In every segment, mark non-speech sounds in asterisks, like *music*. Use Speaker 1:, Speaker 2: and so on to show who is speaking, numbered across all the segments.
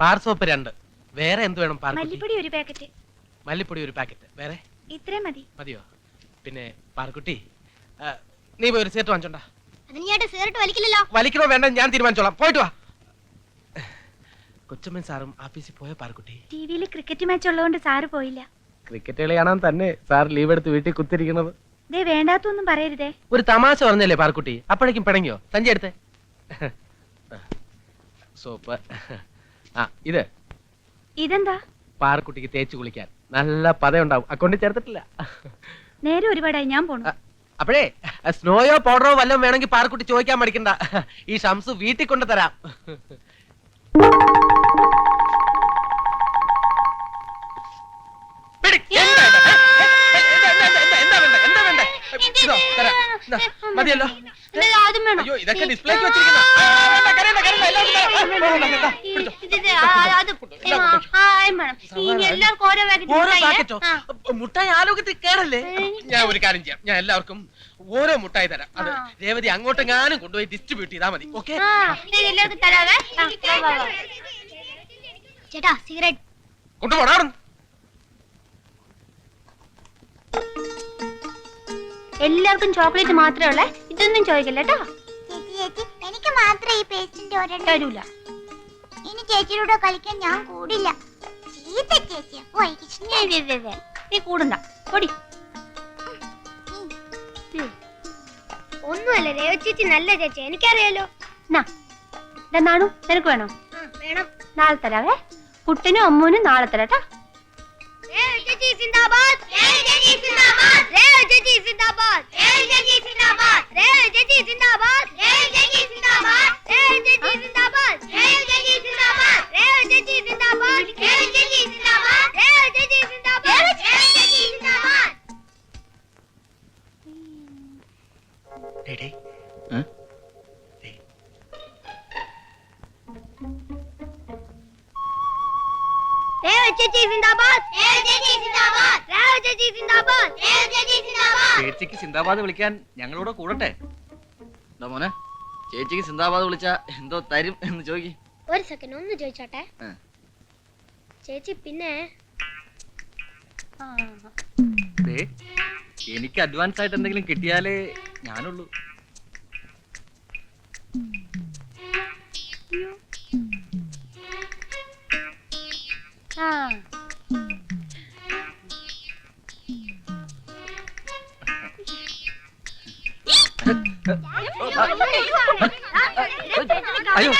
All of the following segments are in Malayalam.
Speaker 1: ബാർ സോപ്പ് രണ്ട്. വേറെ എന്ത് വേണം പാർക്കുട്ടി?
Speaker 2: മല്ലിപ്പൊടി ഒരു പാക്കറ്റ്.
Speaker 1: മല്ലിപ്പൊടി ഒരു പാക്കറ്റ്. വേറെ?
Speaker 2: ഇത്രയും മതി.
Speaker 1: മതിയോ? പിന്നെ പാർക്കുട്ടി നീ പോയി ഒരു സീറ്റ് വാങ്ങിച്ചോണ്ടാ. വലിക്കണോ വേണ്ട ഞാൻ തീരുമാനിച്ചോളാം. പോയിട്ട് വാ. കൊച്ചമ്മൻ സാറും ആഫീസിൽ പോയ പാർക്കുട്ടി?
Speaker 2: ടിവിയിൽ ക്രിക്കറ്റ് മാച്ച് ഉള്ളതുകൊണ്ട് സാറ് പോയില്ല.
Speaker 1: ക്രിക്കറ്റ് കളിയാണാൻ തന്നെ സാർ ലീവ് എടുത്ത് വീട്ടിൽ കുത്തിരിക്കുന്നത്
Speaker 2: ദേ വേണ്ടാത്തൊന്നും പറയരുതേ.
Speaker 1: ഒരു തമാശ പറഞ്ഞല്ലേ പാർക്കുട്ടി അപ്പോഴേക്കും പിണങ്ങിയോ? സഞ്ചി എടുത്തേ. സോപ്പ്. ആ ഇത്.
Speaker 2: ഇതെന്താ?
Speaker 1: പാർക്കുട്ടിക്ക് തേച്ച് കുളിക്കാൻ. നല്ല പതയുണ്ടാവും. അക്കൗണ്ടിൽ ചേർത്തിട്ടില്ല.
Speaker 2: നേരെ ഒരുപാടായി ഞാൻ പോണു.
Speaker 1: ആ, അപ്പോഴേ സ്നോയോ പൗഡറോ വല്ലതും വേണമെങ്കിൽ പാർക്കുട്ടി ചോദിക്കാൻ മടിക്കണ്ട. ഈ ഷംസ് വീട്ടിൽ കൊണ്ട് തരാം
Speaker 3: പാക്കറ്റോ ആ.
Speaker 1: മുട്ടായി ആലോകത്തിൽ കേറല്ലേ ഞാൻ ഒരു കാര്യം ചെയ്യാം. ഞാൻ എല്ലാവർക്കും ഓരോ മുട്ടായി തരാം. അത് രേവതി അങ്ങോട്ട് ഞാനും കൊണ്ടുപോയി ഡിസ്ട്രിബ്യൂട്ട് ചെയ്താൽ മതി. ഓക്കെ.
Speaker 3: ചേട്ടാ സിഗരറ്റ്
Speaker 1: കൊണ്ടുപോടാ
Speaker 3: എല്ലാവർക്കും ചോക്ലേറ്റ് മാത്രമേ ഉള്ളേ. ഇതൊന്നും ചോദിക്കില്ല കേട്ടോ?
Speaker 4: മാത്രമേ ഈ പേസ്റ്റിന്റെ ഒരെണ്ണം
Speaker 3: തരൂല.
Speaker 4: ഇനി ചേച്ചിയുടെ കളിക്കാൻ ഞാൻ കൂടില്ല. ചീത്ത ചേച്ചി. ഓ എനിക്ക് ഇഷ്ടം.
Speaker 3: ഏയ് വേ, വേ, വേ. നീ കൂടണ്ട പൊടി. ഒന്നുമല്ല രേവ ചേച്ചി നല്ല ചേച്ചി. എനിക്കറിയാലോ.
Speaker 2: നാണു നിനക്ക് വേണോ?
Speaker 3: വേണം.
Speaker 2: നാളെ തരാവേ. കുട്ടനും അമ്മൂനും നാളെ തരാട്ടാ
Speaker 3: ചേച്ചി സിന്ദാബാദ്. ചേച്ചി സിന്ദാബാദ്. രേവ ചേച്ചി സിന്ദാബാദ് രേവ ചേച്ചി സിന്ദാബാദ് രേവ ചേച്ചി സിന്ദാബാദ് രേവ ചേച്ചി സിന്ദാബാദ് രേവ ചേച്ചി സിന്ദാബാദ് രേവ ചേച്ചി സിന്ദാബാദ് രേവ ചേച്ചി സിന്ദാബാദ് രേവ ചേച്ചി സിന്ദാബാദ് രേവ ചേച്ചി സിന്ദാബാദ് രേവ ചേച്ചി സിന്ദാബാദ് രേവ ചേച്ചി സിന്ദാബാദ് രേവ ചേച്ചി സിന്ദാബാദ് രേവ ചേച്ചി സിന്ദാബാദ് രേവ ചേച്ചി സിന്ദാബാദ്
Speaker 5: ചേച്ചിക്ക് സിന്ദാബാദ് വിളിക്കാൻ ഞങ്ങളോട് കൂടട്ടെ. എന്താ മോനെ ചേച്ചിക്ക് സിന്ദാബാദ് വിളിച്ച എന്തോ തരും എന്ന് ചോദിക്കും.
Speaker 3: ഒരു സെക്കൻഡ് ഒന്ന് ചോദിച്ചോട്ടെ? ചേച്ചി പിന്നെ?
Speaker 5: ദേ, എനിക്ക് അഡ്വാൻസ് ആയിട്ട് എന്തെങ്കിലും കിട്ടിയാലേ ഞാനുള്ളൂ.
Speaker 2: ആ.
Speaker 5: അയ്യോ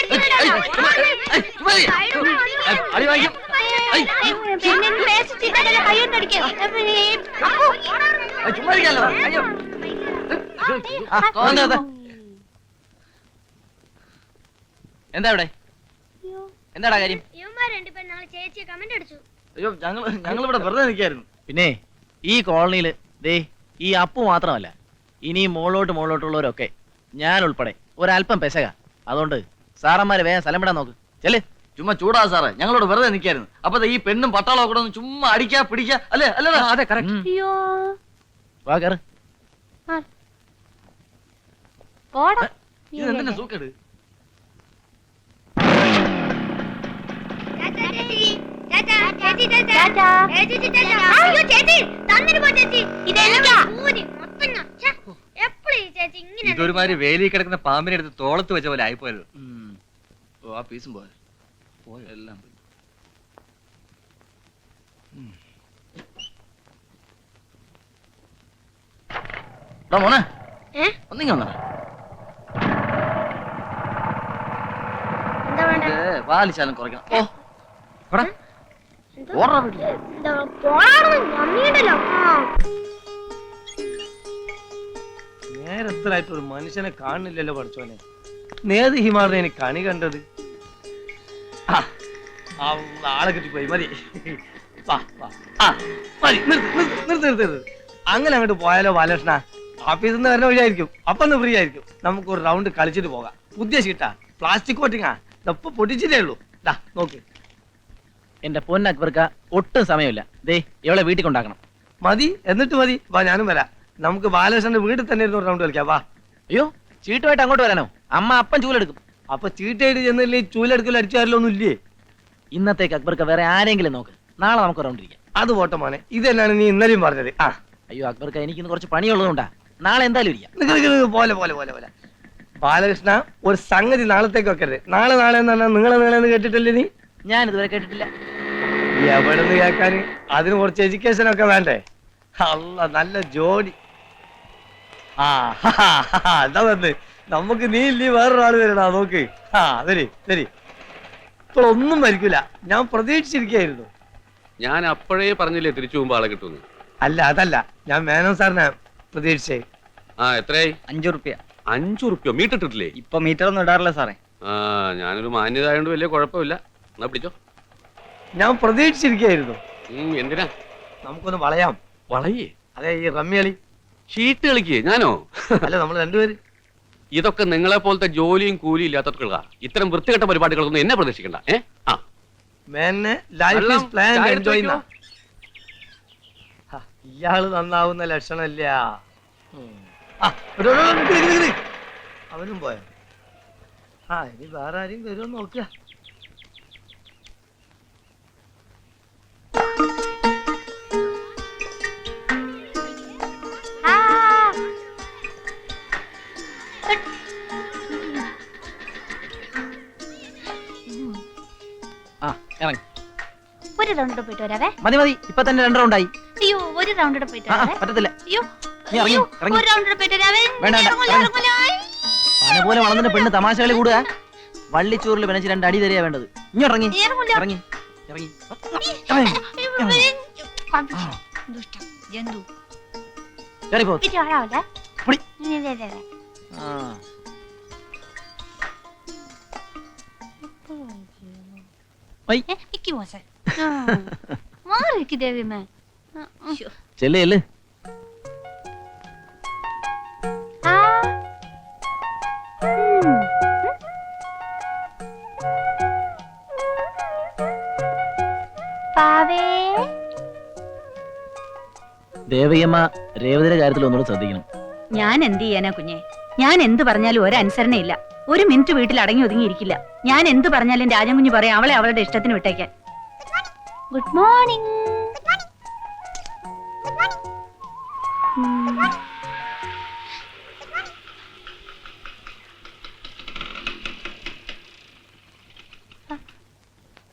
Speaker 5: ചുമ്മാരിക്കാലോ അയ്യോ എന്താ ഇവിടെ എന്താടാ കാര്യം? അയ്യോ ഞങ്ങൾ ഞങ്ങൾ ഇവിടെ വെറുതെ നിൽക്കായിരുന്നു
Speaker 6: പിന്നെ ഈ കോളനിയിൽ ദേ ഈ അപ്പു മാത്രമല്ല ഇനി മോളോട്ട് മോളോട്ടുള്ളവരൊക്കെ ഞാൻ ഉൾപ്പെടെ ഒരല്പം പെശക. അതുകൊണ്ട് സാറന്മാര് വേഗം സ്ഥലം വിടാൻ നോക്ക്. ചെൽ
Speaker 5: ചുമ്മാ ചൂടാ സാറേ. ഞങ്ങളോട് വെറുതെ നിൽക്കായിരുന്നു അപ്പൊ ഈ പെണ്ണും പട്ടാളം കൂടെ ഒന്ന് ചുമ്മാ അടിക്കാ പിടിക്കാ. അല്ലേ? അല്ലേ
Speaker 1: അതെ ചേച്ചി
Speaker 6: ചേച്ചി
Speaker 2: അയ്യോ.
Speaker 6: വാ കേറ്.
Speaker 2: പോടാ.
Speaker 5: ചേച്ചി ചേച്ചി സൂക്കേട്?
Speaker 3: ചേച്ചി ചേച്ചി. ചേച്ചി ചേച്ചി, ചേച്ചി. ചേച്ചി. ചേച്ചി ചേച്ചി, ചേച്ചി. ചേച്ചി ചേച്ചി, ചേച്ചി ചേച്ചി?
Speaker 2: ചേച്ചി.
Speaker 3: ചേച്ചി ചേച്ചി ചേച്ചി ചേച്ചി ചേച്ചി ചേച്ചി ചേച്ചി ചേച്ചി
Speaker 5: ഇതൊരുമാതിരി വേലി കിടക്കുന്ന പാമ്പിനെ എടുത്ത് തോളത്ത് വെച്ച പോലെ ആയിപ്പോയത്. ഓ ആ പീസും പോയ? പോയോ എല്ലാം മോനെ? ഒന്നിങ്ങ വന്നടാ.
Speaker 3: എന്താ വേണ്ടേ?
Speaker 5: പാലിശാലം കുറയ്ക്കണം. ഓ? ഓടറാ വീട്ടിൽ
Speaker 3: വന്നിട്ടുണ്ടല്ലോ. ആ.
Speaker 1: നേരത്തിലായിട്ട് ഒരു മനുഷ്യനെ കാണുന്നില്ലല്ലോ പഠിച്ചോനെ നേത് ഹിമാറിനെ എനിക്ക് കണി കണ്ടത്. ആളെ കിട്ടിപ്പോയി മതി. മതി നിർത്ത് നിർത്ത് നിർത്ത് നിർത്ത് നിർത്ത്. അങ്ങനെ അങ്ങോട്ട് പോയാലോ ബാലകൃഷ്ണ? ഓഫീസിൽ നിന്ന് വരുന്ന വഴിയായിരിക്കും. അപ്പൊ ഒന്ന് ഫ്രീ ആയിരിക്കും. നമുക്ക് ഒരു റൗണ്ട് കളിച്ചിട്ട് പോകാം. പുതിയ ഷീട്ടാ പ്ലാസ്റ്റിക് കോട്ടിങ്ങാ ഇതപ്പൊ പൊട്ടിച്ചിട്ടേ ഉള്ളൂ. ദാ നോക്ക്.
Speaker 6: എന്റെ പൊന്നക്ബർക്ക ഒട്ടും സമയമില്ല. ദേ ഇവളെ വീട്ടിൽ കൊണ്ടാക്കണം.
Speaker 1: മതി എന്നിട്ട് മതി. വാ ഞാനും വരാം. നമുക്ക് ബാലകൃഷ്ണന്റെ വീട്ടിൽ തന്നെ ഇരുന്ന് ഒരു റൗണ്ട് കളിക്കാം. വാ.
Speaker 6: അയ്യോ ചീട്ടുമായിട്ട് അങ്ങോട്ട് വരാനോ? അമ്മ അപ്പം ചൂലെടുക്കും.
Speaker 7: അപ്പൊ ചീട്ടായിട്ട് ചെന്നില്ലേ ചൂലെടുക്കൽ അടിച്ചാരലൊന്നും ഇല്ലേ?
Speaker 6: ഇന്നത്തേക്ക് അക്ബർക്ക് വേറെ ആരെങ്കിലും നോക്ക്. നാളെ നമുക്ക് റൗണ്ട് ഇരിക്കാം.
Speaker 7: അത് പോട്ടെ മോനെ. തന്നെയാണ് നീ ഇന്നലെയും പറഞ്ഞത്. ആ.
Speaker 6: അയ്യോ അക്ബർക്ക് എനിക്കിന്ന് കുറച്ച് പണിയുള്ളതുകൊണ്ടാ. നാളെ എന്തായാലും ഇരിക്കാം.
Speaker 7: നിക്ക് നിക്ക് നിക്ക്. പോലെ പോലെ പോലെ പോലെ. ബാലകൃഷ്ണ ഒരു സംഗതി നാളത്തേക്ക് വെക്കരുത്. നാളെ നാളെ എന്ന് പറഞ്ഞാൽ നിങ്ങളെ നിങ്ങളെ എന്ന് കേട്ടിട്ടില്ലേ നീ?
Speaker 6: ഞാൻ ഇതുവരെ കേട്ടിട്ടില്ല.
Speaker 7: എവിടെ നിന്ന് കേൾക്കാൻ? അതിന് കുറച്ച് എഡ്യൂക്കേഷൻ ഒക്കെ വേണ്ടേ? അല്ല നല്ല ജോഡി ആ വന്ന് നമുക്ക് നീ ഇല്ലേ വേറൊരാൾ വരണ നോക്ക്. ആ വരി വരി ഇപ്പോൾ ഒന്നും മരിക്കൂല ഞാൻ പ്രതീക്ഷിച്ചിരിക്കുന്നു
Speaker 8: ഞാൻ അപ്പോഴേ പറഞ്ഞില്ലേ തിരിച്ചു പോകുമ്പോ ആളെ കിട്ടുന്നു
Speaker 7: അല്ല അതല്ല. ഞാൻ മേനോ സാറിനെ പ്രതീക്ഷിച്ചേ.
Speaker 8: ആ എത്രയായി?
Speaker 9: അഞ്ചു റുപ്യ
Speaker 8: അഞ്ചു റുപ്യോ മീറ്റിട്ടിട്ടില്ലേ?
Speaker 9: ഇപ്പൊ മീറ്റർ ഒന്നും ഇടാറില്ല സാറേ.
Speaker 8: ആ ഞാനൊരു മാന്യത ആയതുകൊണ്ട് വലിയ കുഴപ്പമില്ല. എന്നാ പിടിച്ചോ.
Speaker 7: ഞാൻ പ്രതീക്ഷിച്ചിരിക്കുന്നു
Speaker 8: ഉം, എന്തിനാ?
Speaker 7: നമുക്കൊന്ന് വളയാം.
Speaker 8: വളയേ?
Speaker 7: അതെ ഈ റമ്മി
Speaker 8: ഷീട്ട് കളിക്കേ ഞാനോ?
Speaker 7: അല്ല നമ്മൾ രണ്ടുപേര്.
Speaker 8: ഇതൊക്കെ നിങ്ങളെ പോലത്തെ ജോലിയും കൂലിയും ഇല്ലാത്തവർക്കുള്ള ഇത്തരം വൃത്തികെട്ട പരിപാടികളൊന്നും എന്നെ പ്രതീക്ഷിക്കണ്ട ഏ? ആ.
Speaker 7: മേനെ ലൈഫ്
Speaker 8: വെള്ളം,
Speaker 7: ഈസ് പ്ലാൻ
Speaker 8: ചായ എടുത്ത്
Speaker 7: എൻജോയ്
Speaker 8: വെക്കോ?
Speaker 7: ഇയാൾ നന്നാവുന്ന ലക്ഷണമില്ല. ഉം. ആ, എടോ, എടോ, നിക്ക്, നിക്ക്, നിക്ക്, നിക്ക്. അവനും പോയ? ആ ഇനി വേറെ ആരെയും വരുമോ നോക്കുക.
Speaker 2: ഒരു റൗണ്ട് കൂടെ പോയിട്ട് വരാവേ
Speaker 6: മതി മതി ഇപ്പൊ തന്നെ രണ്ട് റൗണ്ടായി
Speaker 2: അയ്യോ ഒരു റൗണ്ട് കൂടെ പോയിട്ട്
Speaker 6: ആ ആ,
Speaker 2: വരാവേ
Speaker 6: പറ്റത്തില്ല
Speaker 2: അയ്യോ
Speaker 6: നീ ഇറങ്ങി,
Speaker 2: അയ്യോ
Speaker 6: ഇറങ്ങി.
Speaker 2: ഒരു റൗണ്ട് കൂടെ പോയിട്ട് വരാവേ
Speaker 6: വേണ്ട, വേണ്ട,
Speaker 2: ഇറങ്ങൂല,
Speaker 6: ഇറങ്ങി.
Speaker 2: ഇറങ്ങൂല.
Speaker 6: പന പോലെ വളർന്നിട്ട് പെണ്ണ് തമാശ കളി കൂടുക വള്ളിച്ചോറിൽ പിണച്ച് രണ്ട് അടി തരിക വേണ്ടത് ഇങ്ങോട്ടിറങ്ങി
Speaker 2: ഇറങ്ങൂല.
Speaker 6: ഇറങ്ങി ഇറങ്ങി
Speaker 2: കമ്പിച്ച്. ദുഷ്ടൻ, ജന്തു.
Speaker 6: കയറിപ്പോ
Speaker 2: ഇച്ചിരി ആഴാവല്ലേ?
Speaker 6: പൊടി.
Speaker 2: ഇല്ല, ഇല്ല, ഇല്ല, ഇല്ല.
Speaker 6: ആ ഐ.
Speaker 2: ഏ, ഇക്ക് മോശം. ആ. മാറി ദേവിയമ്മേ. ആ, ഉം.
Speaker 6: ചെല്ല് ചെല്ല്.
Speaker 2: ആ. പാവേ.
Speaker 6: ദേവയ്യമ്മ രേവതിയുടെ കാര്യത്തിൽ ഒന്നുകൂടെ ശ്രദ്ധിക്കണം.
Speaker 10: ഞാൻ എന്ത് ചെയ്യാനാ കുഞ്ഞെ? ഞാൻ എന്ത് പറഞ്ഞാലും ഒരു അനുസരണയില്ല. ഒരു മിനിറ്റ് വീട്ടിൽ അടങ്ങി ഒതുങ്ങിയിരിക്കില്ല. ഞാൻ എന്ത് പറഞ്ഞാലും രാജൻ കുഞ്ഞ് പറയാം അവളെ അവളുടെ ഇഷ്ടത്തിന് വിട്ടേക്കാൻ.
Speaker 2: ഗുഡ് മോർണിംഗ്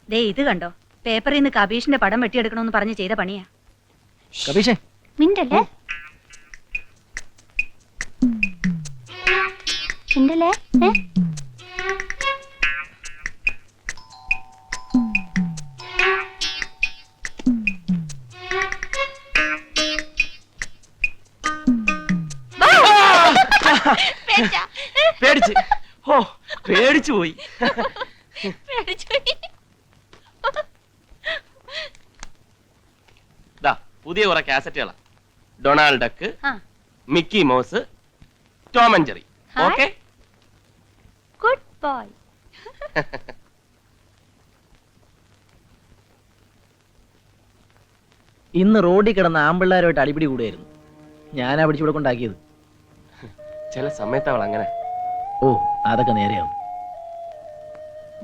Speaker 10: ദേ ഇത് കണ്ടോ? പേപ്പറിൽ നിന്ന് കബീഷിന്റെ പടം വെട്ടിയെടുക്കണമെന്ന് പറഞ്ഞ് ചെയ്ത പണിയാ.
Speaker 6: കബീഷേ
Speaker 2: മിണ്ടല്ലേ? മിണ്ടല്ലേ? ഏ? പേടിച്ചാ?
Speaker 7: പേടിച്ച്. ഓ പേടിച്ചു പോയി.
Speaker 11: പുതിയ കുറെ കാസറ്റുകളാ. ഡൊണാൾഡ് ഡക്ക്
Speaker 2: ആ.
Speaker 11: Mickey Mouse Tom and Jerry. Okay?
Speaker 2: Good boy.
Speaker 6: ഇന്ന് റോഡിൽ കിടന്ന ആമ്പിള്ളാരുമായിട്ട് അടിപിടി കൂടുകയായിരുന്നു. ഞാനാ പിടിച്ചു ഇവിടെ കൊണ്ടാക്കിയത്.
Speaker 11: ചില സമയത്ത് അവൾ അങ്ങനെ.
Speaker 6: ഓ അതൊക്കെ നേരെയാവും.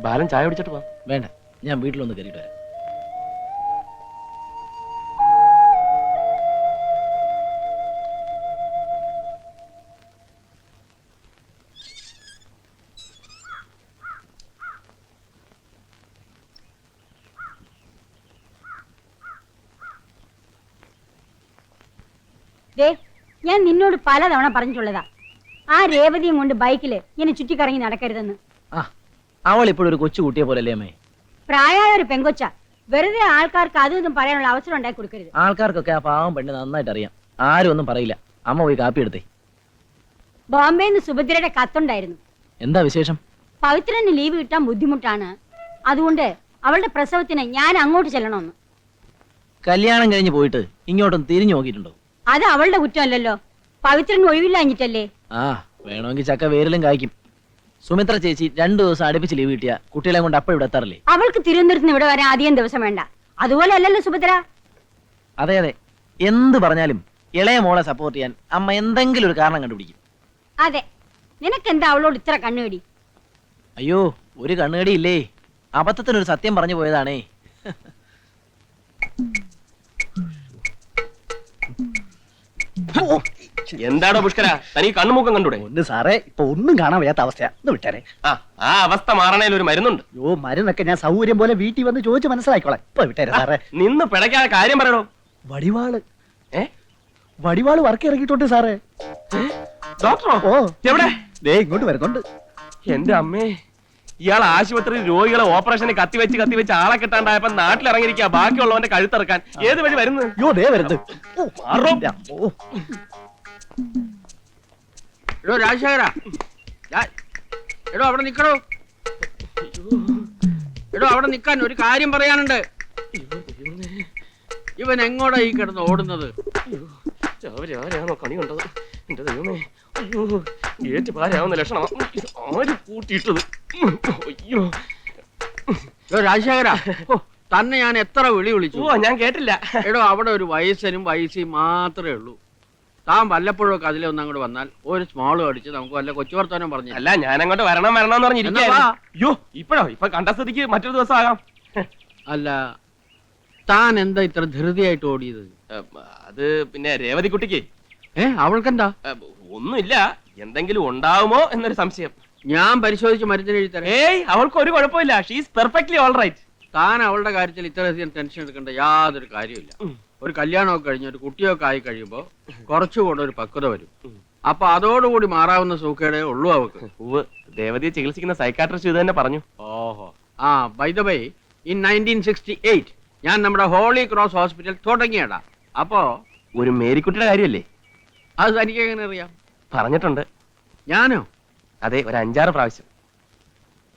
Speaker 11: ബാലൻ ചായ കുടിച്ചിട്ട് പോവാം
Speaker 6: വേണ്ട ഞാൻ വീട്ടിലൊന്ന് കയറിയിട്ട് വരാം.
Speaker 10: ദേ ഞാൻ നിന്നോട് പലതവണ പറഞ്ഞിട്ടുള്ളതാ ആ രേവതിയും കൊണ്ട് ബൈക്കിൽ ഇങ്ങനെ ചുറ്റിക്കറങ്ങി നടക്കരുതെന്ന്.
Speaker 6: അവൾ ഇപ്പോഴൊരു കൊച്ചു കുട്ടിയെ പോലല്ലേ അമ്മേ?
Speaker 10: പ്രായമായ ഒരു പെങ്കൊച്ച. വെറുതെ ആൾക്കാർക്ക് അതും ഇതും പറയാനുള്ള അവസരം ഉണ്ടാക്കി കൊടുക്കരുത്.
Speaker 6: ആൾക്കാർക്കൊക്കെ ആ പാവം പെണ്ണ് നന്നായിട്ട് അറിയാം. ആരും ഒന്നും പറയില്ല. അമ്മ പോയി കാപ്പി എടുത്തേ.
Speaker 10: ബോംബെയിൽ നിന്ന് സുഭദ്രയുടെ കത്തുണ്ടായിരുന്നു.
Speaker 6: എന്താ വിശേഷം?
Speaker 10: പവിത്രന് ലീവ് കിട്ടാൻ ബുദ്ധിമുട്ടാണ്. അതുകൊണ്ട് അവളുടെ പ്രസവത്തിന് ഞാൻ അങ്ങോട്ട് ചെല്ലണമെന്ന്.
Speaker 6: കല്യാണം കഴിഞ്ഞ് പോയിട്ട് ഇങ്ങോട്ടും തിരിഞ്ഞു നോക്കിയിട്ടുണ്ടോ?
Speaker 10: അത് അവളുടെ കുറ്റമല്ലല്ലോ. പവിത്രന് ഒഴിവില്ലാഞ്ഞിട്ടല്ലേ?
Speaker 6: ആ വേണമെങ്കിൽ ചക്ക വേരിലും കായ്ക്കും. സുമിത്ര ചേച്ചി രണ്ടു ദിവസം അടുപ്പിച്ച് ലീവ് കിട്ടിയ കുട്ടികളെ കൊണ്ട് അപ്പം ഇവിടെ എത്താറില്ലേ?
Speaker 10: അവൾക്ക് തിരുവനന്തപുരത്ത് ഇവിടെ വരാൻ അധികം ദിവസം വേണ്ട. അതുപോലെ അല്ലല്ലോ സുഭദ്ര
Speaker 6: അതെ അതെ. എന്ത് പറഞ്ഞാലും ഇളയ മോളെ സപ്പോർട്ട് ചെയ്യാൻ അമ്മ എന്തെങ്കിലും ഒരു കാരണം കണ്ടുപിടിക്കും.
Speaker 10: അതെ. നിനക്കെന്താ അവളോട് ഇത്ര കണ്ണുകടി?
Speaker 6: അയ്യോ ഒരു കണ്ണുകടി ഇല്ലേ? അബദ്ധത്തിനൊരു സത്യം പറഞ്ഞു പോയതാണേ.
Speaker 11: എന്താടോ പുഷ്കര? തനിക്ക് കണ്ണുമുക്കം കണ്ടൂടെ?
Speaker 12: ഒന്ന് സാറേ ഇപ്പൊ ഒന്നും കാണാൻ വയ്യാത്ത അവസ്ഥയാ ഒന്ന് വിട്ടാരെ.
Speaker 11: ആ ആ അവസ്ഥ മാറണേൽ ഒരു മരുന്നുണ്ട്.
Speaker 12: യോ മരുന്നൊക്കെ ഞാൻ സൗകര്യം പോലെ വീട്ടിൽ വന്ന് ചോദിച്ചു മനസ്സിലാക്കിക്കോളാം. ഇപ്പൊ വിട്ടേരെ സാറേ.
Speaker 11: നിന്ന് പിടയ്ക്കാതെ കാര്യം പറയണോ
Speaker 12: വടിവാൾ.
Speaker 11: ഏ?
Speaker 12: വടിവാൾ വർക്ക് ഇറങ്ങിയിട്ടുണ്ട് സാറേ
Speaker 11: ഡോക്ടറോ?
Speaker 12: ഓ.
Speaker 11: എവിടെ?
Speaker 12: ദേ ഇങ്ങോട്ട് വരുന്നുണ്ട്
Speaker 11: എന്റെ അമ്മേ ഇയാൾ ആശുപത്രിയിൽ രോഗികളെ ഓപ്പറേഷന് കത്തിവെച്ച് കത്തിവെച്ച് ആളെ കിട്ടാണ്ടായപ്പോ നാട്ടിലിറങ്ങിയിരിക്കുക ബാക്കിയുള്ളവന്റെ കഴുത്തിറക്കാൻ. ഏത് വഴി വരുന്നത്?
Speaker 12: യോ ദേ വരുന്നത്. ഓ. ഓ
Speaker 9: എടോ രാജശേഖര. എടോ അവിടെ നിക്കണോ? എടോ അവിടെ നിക്കാൻ ഒരു കാര്യം പറയാനുണ്ട്. ഇവൻ എങ്ങോട്ടാ ഈ കിടന്ന് ഓടുന്നത്?
Speaker 11: കണി കണ്ടത്. എന്റെ ദൈവമേ. അയ്യോ ഏറ്റ് പാരാവുന്ന ലക്ഷണം ആര് കൂട്ടിയിട്ടത്? അയ്യോ.
Speaker 9: എടോ രാജശേഖര ഓ, തന്നെ ഞാൻ എത്ര വിളി വിളിച്ചു.
Speaker 11: ഓ ഞാൻ കേട്ടില്ല.
Speaker 9: എടോ അവിടെ ഒരു വയസ്സനും വയസ്സിയും മാത്രമേ ഉള്ളൂ. താൻ വല്ലപ്പോഴും ഒക്കെ അതിലെ ഒന്ന് അങ്ങോട്ട് വന്നാൽ ഒരു സ്മോൾ അടിച്ച് നമുക്ക് വല്ല കൊച്ചു വർത്താനം പറഞ്ഞു
Speaker 11: അല്ല ഞാൻ അങ്ങോട്ട് വരണം വരണം എന്ന്
Speaker 9: വാ.
Speaker 11: അയ്യോ ഇപ്പഴോ? ഇപ്പൊ കണ്ട സ്ഥിതിക്ക് മറ്റൊരു ദിവസം ആകാം.
Speaker 9: അല്ല താൻ എന്താ ഇത്ര ധൃതിയായിട്ട് ഓടിയത്?
Speaker 11: അത് പിന്നെ രേവതി കുട്ടിക്ക്
Speaker 9: ഏ അവൾക്കെന്താ?
Speaker 11: ഒന്നുമില്ല. എന്തെങ്കിലും ഉണ്ടാവുമോ എന്നൊരു സംശയം.
Speaker 9: ഞാൻ പരിശോധിച്ച് മരുന്നിന് എഴുതി തരാം.
Speaker 11: ഏയ് അവൾക്ക് ഒരു കുഴപ്പമില്ല ഷീസ് പെർഫെക്റ്റ്ലി ഓൾ റൈറ്റ്
Speaker 9: താൻ അവളുടെ കാര്യത്തിൽ ഇത്രയധികം ടെൻഷൻ എടുക്കേണ്ട യാതൊരു കാര്യമില്ല ഒരു കല്യാണമൊക്കെ കഴിഞ്ഞ് ഒരു കുട്ടിയൊക്കെ ആയി കഴിയുമ്പോൾ കുറച്ചുകൂടെ ഒരു പക്വത വരും. അപ്പൊ അതോടുകൂടി മാറാവുന്ന സൂക്കേടേ ഉള്ളൂ അവക്ക്.
Speaker 11: ഉവ് ദേവതയെ ചികിത്സിക്കുന്ന സൈക്കാട്രിസ്റ്റ് ഇത് തന്നെ പറഞ്ഞു.
Speaker 9: ഓഹോ. ആ by the way in nineteen sixty eight ഞാൻ നമ്മുടെ ഹോളി ക്രോസ് ഹോസ്പിറ്റൽ തുടങ്ങിയടാ അപ്പോ
Speaker 11: ഒരു മേരിക്കുട്ടിയുടെ കാര്യമല്ലേ
Speaker 9: അത് തനിക്ക് എങ്ങനെ അറിയാം?
Speaker 11: പറഞ്ഞിട്ടുണ്ട്.
Speaker 9: ഞാനോ?
Speaker 11: അതെ ഒരു അഞ്ചാറ് പ്രാവശ്യം.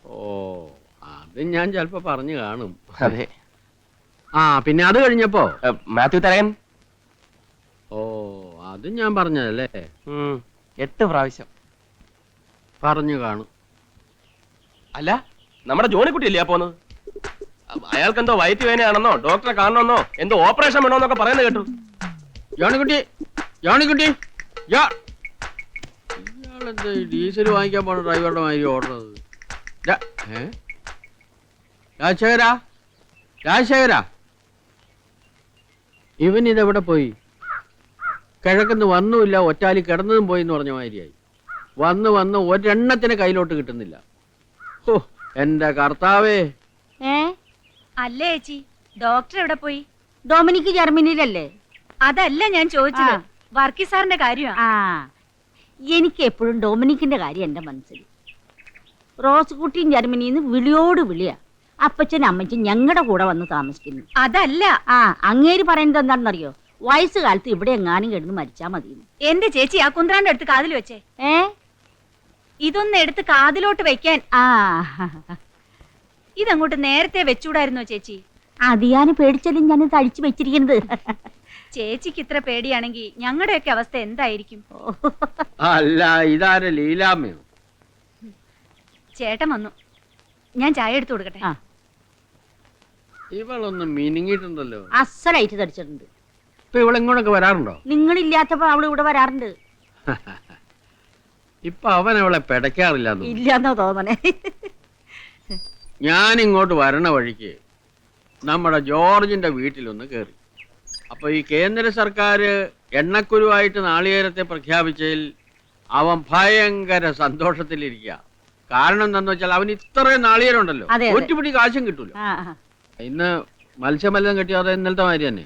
Speaker 9: ഓ അത് ഞാൻ ചിലപ്പോ പറഞ്ഞു കാണും.
Speaker 11: അതെ.
Speaker 9: ആ പിന്നെ അത് കഴിഞ്ഞപ്പോ?
Speaker 11: മാത്യു തരകൻ?
Speaker 9: ഓ അത് ഞാൻ പറഞ്ഞതല്ലേ?
Speaker 11: എട്ട് പ്രാവശ്യം.
Speaker 9: പറഞ്ഞു കാണും.
Speaker 11: അല്ല നമ്മുടെ ജോണിക്കുട്ടി അല്ലേ പോന്നത്? അയാൾക്ക് എന്തോ വയറ്റ് വേനയാണെന്നോ ഡോക്ടറെ കാണണമെന്നോ എന്തോ ഓപ്പറേഷൻ വേണമെന്നൊക്കെ പറയുന്നത് കേട്ടു.
Speaker 9: ജോണിക്കുട്ടി ജോണിക്കുട്ടി ഇയാളെന്താ ഡീസൽ വാങ്ങിക്കാൻ പോണ ഡ്രൈവറുടെ മാതിരി ഓർഡർ രാജശേഖര? രാജശേഖര? ഇവൻ ഇതെവിടെ പോയി? കിഴക്കുന്ന് വന്നുമില്ല ഒറ്റാലി കിടന്നതും പോയി എന്ന് പറഞ്ഞ മാതിരിയായി. വന്ന് വന്ന് ഒരെണ്ണത്തിന് കയ്യിലോട്ട് കിട്ടുന്നില്ല. ഓ എന്റെ കർത്താവേ.
Speaker 10: ഏ?
Speaker 2: അല്ലേ ചേച്ചി ഡോക്ടർ എവിടെ പോയി?
Speaker 10: ഡൊമിനിക്ക് ജർമ്മനിയിലല്ലേ?
Speaker 2: അതല്ല ഞാൻ ചോദിച്ചത്.
Speaker 10: ആ.
Speaker 2: വർക്കി സാറിന്റെ കാര്യമാണ്
Speaker 10: ആ. എനിക്ക് എപ്പോഴും ഡൊമിനിക്കിന്റെ കാര്യം എന്റെ മനസ്സിൽ. റോസ് കുട്ടിയും ജർമ്മനിന്ന് വിളിയോട് വിളിയാ. അപ്പച്ചനും അമ്മച്ചും ഞങ്ങളുടെ കൂടെ വന്ന് താമസിക്കുന്നു.
Speaker 2: അതല്ല.
Speaker 10: ആ അങ്ങേര് പറയുന്നത് എന്താണെന്നറിയോ? വയസ്സുകാലത്ത് ഇവിടെ എങ്ങാനും കിടന്ന് മരിച്ചാ മതി
Speaker 2: എന്റെ ചേച്ചി ആ കുന്ത്രാന്റെ അടുത്ത് കാതിൽ വെച്ചേ.
Speaker 10: ഏ?
Speaker 2: ഇതൊന്ന് എടുത്ത് കാതിലോട്ട് വെക്കാൻ.
Speaker 10: ആ.
Speaker 2: ഇതങ്ങോട്ട് നേരത്തെ വെച്ചൂടായിരുന്നോ ചേച്ചി?
Speaker 10: അത് ഞാൻ പേടിച്ചാലും ഞാൻ തഴിച്ചു വെച്ചിരിക്കുന്നത്.
Speaker 2: ചേച്ചിക്ക് ഇത്ര പേടിയാണെങ്കിൽ ഞങ്ങളുടെയൊക്കെ അവസ്ഥ എന്തായിരിക്കും?
Speaker 9: അല്ല ഇതാരെ ലീലാമ്മയോ?
Speaker 2: ചേട്ടൻ വന്നു. ഞാൻ ചായ എടുത്തു കൊടുക്കട്ടെ.
Speaker 10: ആ.
Speaker 9: ഇവളൊന്ന് മിനിങ്ങിയിട്ടുണ്ടല്ലോ.
Speaker 10: അസലായിട്ട് തടിച്ചിട്ടുണ്ട്.
Speaker 9: ഇപ്പൊ ഇവളെങ്ങോട്ടൊക്കെ വരാറുണ്ടോ?
Speaker 10: നിങ്ങളില്ലാത്തപ്പോ അവൾ ഇവിടെ വരാറുണ്ട്. *laughs*
Speaker 9: ഇപ്പൊ അവൻ അവളെ പിടയ്ക്കാറില്ല
Speaker 10: ഇല്ലാന്നോ തോന്നണേ.
Speaker 9: ഞാൻ ഇങ്ങോട്ട് വരണ വഴിക്ക് നമ്മുടെ ജോർജിന്റെ വീട്ടിലൊന്ന് കേറി. അപ്പൊ ഈ കേന്ദ്ര സർക്കാർ എണ്ണക്കുരുവായിട്ട് നാളികേരത്തെ പ്രഖ്യാപിച്ചതിൽ അവൻ ഭയങ്കര സന്തോഷത്തിലിരിക്കുക കാരണം എന്താന്ന് വെച്ചാൽ അവന് ഇത്രയും നാളികേരം ഉണ്ടല്ലോ. ഒറ്റപിടി കാശും കിട്ടൂല. ഇന്ന് മത്സ്യമല്ലം കിട്ടിയോ അതോ ഇന്നലത്തെ മാതിരി തന്നെ.